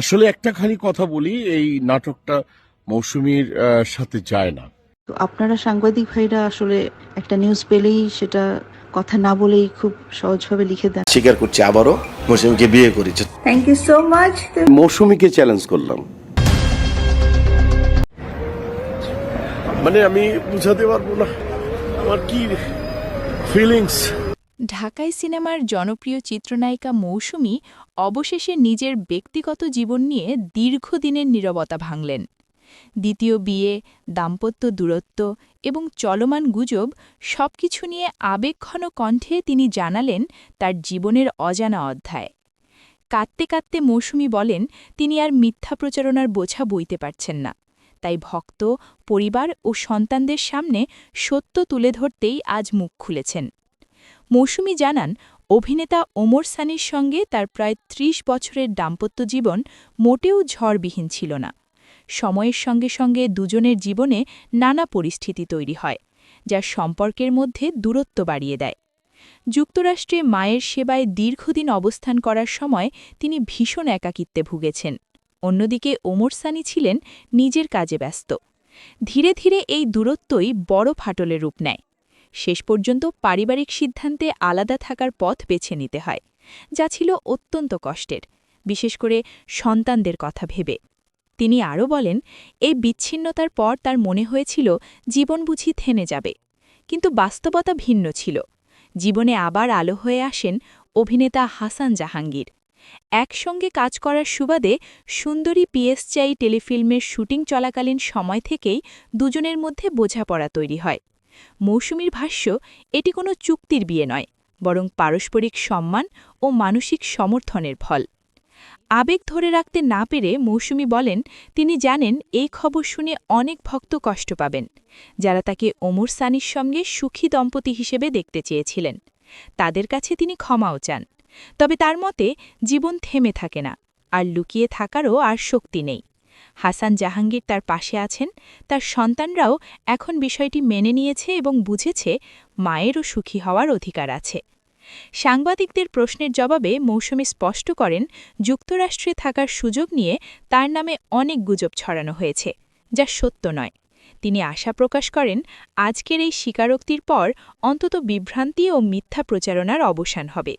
আসলে একটা খালি কথা বলি এই নাটকটা মৌসুমীর সাথে যায় না। তো আপনারা সাংবাদিক ভাইরা আসলে একটা নিউজ পেলেই সেটা কথা না বলেই খুব সহজভাবে লিখে দেন। স্বীকার করছি আবারও মৌসুমীকে বিয়ে করেছে। থ্যাংক ইউ সো মাচ মৌসুমীকে চ্যালেঞ্জ করলাম। মানে আমি বুঝাতে পারব না আমার কি ফিলিংস ঢাকাই সিনেমার জনপ্রিয় চিত্রনায়িকা মৌসুমী অবশেষে নিজের ব্যক্তিগত জীবন নিয়ে দীর্ঘদিনের নীরবতা ভাঙলেন। দ্বিতীয় বিয়ে, দাম্পত্য দূরত্ব এবং চলমান গুজব সবকিছু নিয়ে আবেগঘন কণ্ঠে তিনি জানালেন তার জীবনের অজানা অধ্যায়। কাঁদতে কাঁদতে মৌসুমী বলেন, তিনি আর মিথ্যা প্রচারণার বোঝা বইতে পারছেন না। তাই ভক্ত, পরিবার ও সন্তানদের সামনে সত্য তুলে ধরতেই আজ মুখ খুলেছেন। মৌসুমী জানান, অভিনেতা ওমর সানির সঙ্গে তার প্রায় ত্রিশ বছরের দাম্পত্য জীবন মোটেও ঝড়বিহীন ছিল না। সময়ের সঙ্গে সঙ্গে দুজনের জীবনে নানা পরিস্থিতি তৈরি হয়, যা সম্পর্কের মধ্যে দূরত্ব বাড়িয়ে দেয়। যুক্তরাষ্ট্রে মায়ের সেবায় দীর্ঘদিন অবস্থান করার সময় তিনি ভীষণ একাকিত্বে ভুগেছেন। অন্যদিকে ওমর সানি ছিলেন নিজের কাজে ব্যস্ত। ধীরে ধীরে এই দূরত্বই বড় ফাটলে রূপ নেয়। শেষ পর্যন্ত পারিবারিক সিদ্ধান্তে আলাদা থাকার পথ বেছে নিতে হয়, যা ছিল অত্যন্ত কষ্টের, বিশেষ করে সন্তানদের কথা ভেবে। তিনি আরও বলেন এই বিচ্ছিন্নতার পর তার মনে হয়েছিল জীবন বুঝি থেমে যাবে, কিন্তু বাস্তবতা ভিন্ন ছিল। জীবনে আবার আলো হয়ে আসেন অভিনেতা হাসান জাহাঙ্গীর। একসঙ্গে কাজ করার সুবাদে সুন্দরী পিএসচাই টেলিফিল্মের শুটিং চলাকালীন সময় থেকেই দুজনের মধ্যে বোঝাপড়া তৈরি হয়। মৌসুমীর ভাষ্য, এটি কোনো চুক্তির বিয়ে নয়, বরং পারস্পরিক সম্মান ও মানসিক সমর্থনের ফল। আবেগ ধরে রাখতে না পেরে মৌসুমী বলেন, তিনি জানেন এই খবর শুনে অনেক ভক্ত কষ্ট পাবেন। যারা তাকে ওমর সানির সঙ্গে সুখী দম্পতি হিসেবে দেখতে চেয়েছিলেন। তাদের কাছে তিনি ক্ষমাও চান। তবে তার মতে, জীবন থেমে থাকে না, আর লুকিয়ে থাকারও আর শক্তি নেই। হাসান জাহাঙ্গীর তার পাশে আছেন। তার সন্তানরাও এখন বিষয়টি মেনে নিয়েছে এবং বুঝেছে মায়েরও সুখী হওয়ার অধিকার আছে। সাংবাদিকদের প্রশ্নের জবাবে মৌসুমী স্পষ্ট করেন, যুক্তরাষ্ট্রে থাকার সুযোগ নিয়ে তার নামে অনেক গুজব ছড়ানো হয়েছে, যা সত্য নয়। তিনি আশা প্রকাশ করেন, আজকের এই স্বীকারোক্তির পর অন্তত বিভ্রান্তি ও মিথ্যা প্রচারণার অবসান হবে।